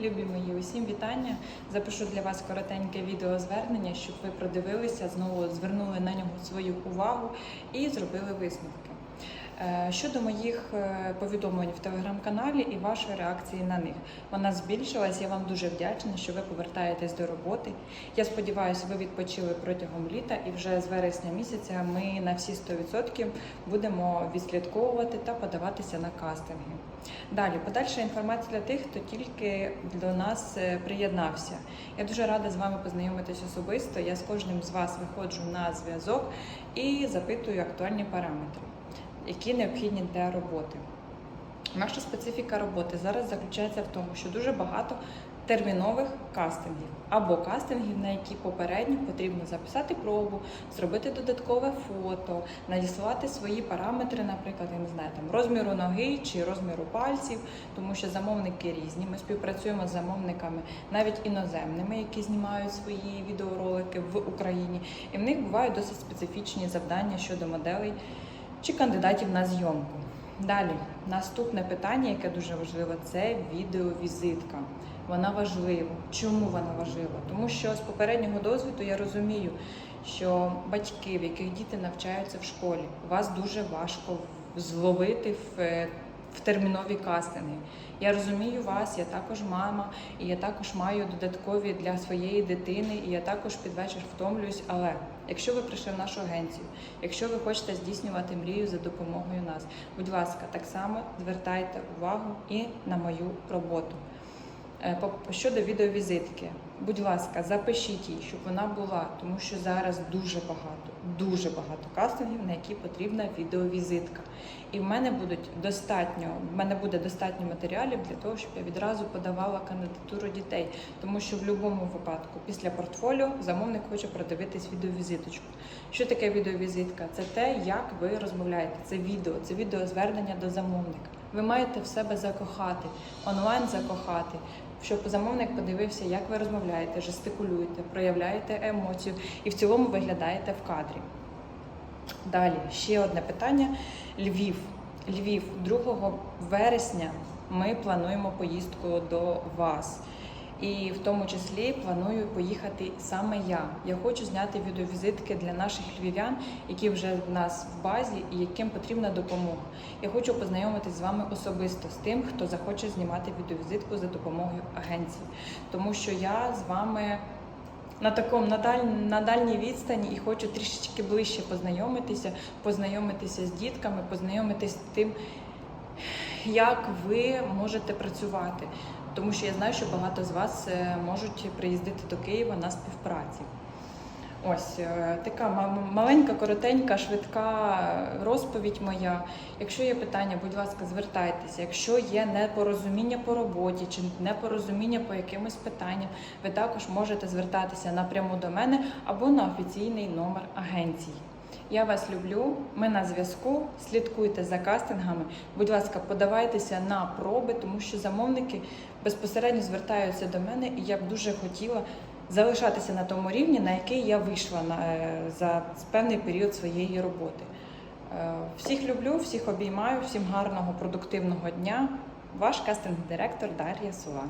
Любі мої, усім вітання. Запишу для вас коротеньке відеозвернення, щоб ви продивилися, знову звернули на нього свою увагу і зробили висновки. Е, Щодо моїх е, повідомлень в телеграм-каналі і вашої реакції на них, вона збільшилась. Я вам дуже вдячна, що ви повертаєтесь до роботи. Я сподіваюся, ви відпочили протягом літа, і вже з вересня місяця ми на всі 100% будемо відслідковувати та подаватися на кастинги. Далі, подальша інформація для тих, хто тільки до нас е, приєднався. Я дуже рада з вами познайомитись особисто. Я з кожним з вас виходжу на зв'язок і запитую актуальні параметри, які необхідні для роботи. Наша специфіка роботи зараз заключається в тому, що дуже багато термінових кастингів або кастингів, на які попередньо потрібно записати пробу, зробити додаткове фото, надіслати свої параметри, наприклад, я не знаю, там розміру ноги чи розміру пальців, тому що замовники різні. Ми співпрацюємо з замовниками навіть іноземними, які знімають свої відеоролики в Україні, і в них бувають досить специфічні завдання щодо моделей чи кандидатів на зйомку. Далі, наступне питання, яке дуже важливе, це відеовізитка. Вона важлива. Чому вона важлива? Тому що з попереднього досвіду я розумію, що батьки, в яких діти навчаються в школі, вас дуже важко зловити в, е, в термінові кастинги. Я розумію вас, я також мама, і я також маю додаткові для своєї дитини, і я також під вечір втомлююсь. Але якщо ви прийшли в нашу агенцію, якщо ви хочете здійснювати мрію за допомогою нас, будь ласка, так само звертайте увагу і на мою роботу. Е, Щодо відеовізитки, будь ласка, запишіть її, щоб вона була, тому що зараз дуже багато, дуже багато кастингів, на які потрібна відеовізитка. І в мене будуть достатньо, в мене буде достатньо матеріалів для того, щоб я відразу подавала кандидатуру дітей. Тому що в будь-якому випадку після портфоліо замовник хоче продивитись відеовізиточку. Що таке відеовізитка? Це те, як ви розмовляєте. Це відео, це відеозвернення до замовника. Ви маєте в себе закохати, онлайн закохати, щоб замовник подивився, як ви розмовляєте, жестикулюєте, проявляєте емоцію і в цілому виглядаєте в кадрі. Далі ще одне питання: Львів. Львів, 2 вересня ми плануємо поїздку до вас. І в тому числі планую поїхати саме я. Я хочу зняти відеовізитки для наших львів'ян, які вже в нас в базі і яким потрібна допомога. Я хочу познайомитись з вами особисто з тим, хто захоче знімати відеовізитку за допомогою агенції, тому що я з вами на такому на, даль, на дальній відстані і хочу трішечки ближче познайомитися, познайомитися з дітками, познайомитися з тим, як ви можете працювати. Тому що я знаю, що багато з вас е, можуть приїздити до Києва на співпраці. Ось е, така ма- маленька, коротенька, швидка розповідь моя. Якщо є питання, будь ласка, звертайтеся. Якщо є непорозуміння по роботі чи непорозуміння по якимось питанням, ви також можете звертатися напряму до мене або на офіційний номер агенції. Я вас люблю, ми на зв'язку. Слідкуйте за кастингами. Будь ласка, подавайтеся на проби, тому що замовники безпосередньо звертаються до мене, і я б дуже хотіла залишатися на тому рівні, на який я вийшла е, за певний період своєї роботи. Е, Всіх люблю, всіх обіймаю, всім гарного, продуктивного дня. Ваш кастинг-директор Дар'я Сула.